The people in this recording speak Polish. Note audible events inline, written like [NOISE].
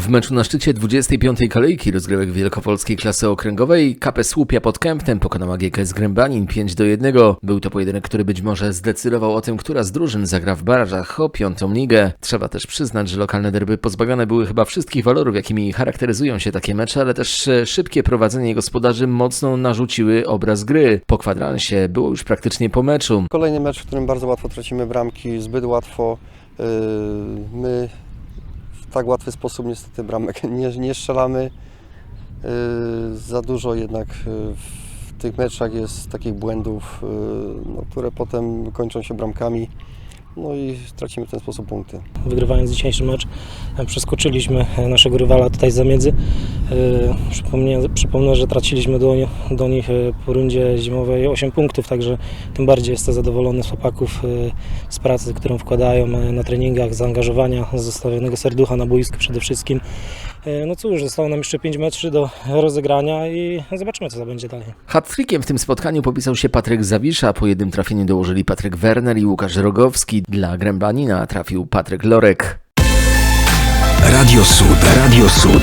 W meczu na szczycie 25. kolejki rozgrywek wielkopolskiej klasy okręgowej KP Słupia pod Kęptem pokonała GKS Grębanin 5 do 1. Był to pojedynek, który być może zdecydował o tym, która z drużyn zagra w barażach o piątą ligę. Trzeba też przyznać, że lokalne derby pozbawione były chyba wszystkich walorów, jakimi charakteryzują się takie mecze, ale też e, szybkie prowadzenie gospodarzy mocno narzuciły obraz gry. Po kwadransie było już praktycznie po meczu. Kolejny mecz, w którym bardzo łatwo tracimy bramki, zbyt łatwo. Yy, My w tak łatwy sposób niestety bramek [LAUGHS] nie, nie strzelamy. Yy, Za dużo jednak yy, w tych meczach jest takich błędów, yy, no, które potem kończą się bramkami. No i tracimy w ten sposób punkty. Wygrywając dzisiejszy mecz, e, przeskoczyliśmy e, naszego rywala tutaj za miedzy. E, Przypomnę, przypomnę że traciliśmy do, do nich e, po rundzie zimowej 8 punktów, także tym bardziej jestem zadowolony z chłopaków, e, z pracy, którą wkładają na treningach, zaangażowania, zostawionego serducha na boisku przede wszystkim. No cóż, zostało nam jeszcze 5 meczów do rozegrania i zobaczymy, co to będzie dalej. Hat-trickiem w tym spotkaniu popisał się Patryk Zawisza, po jednym trafieniu dołożyli Patryk Werner i Łukasz Rogowski. Dla Grębanina trafił Patryk Lorek. Radio Sud. Radio Sud.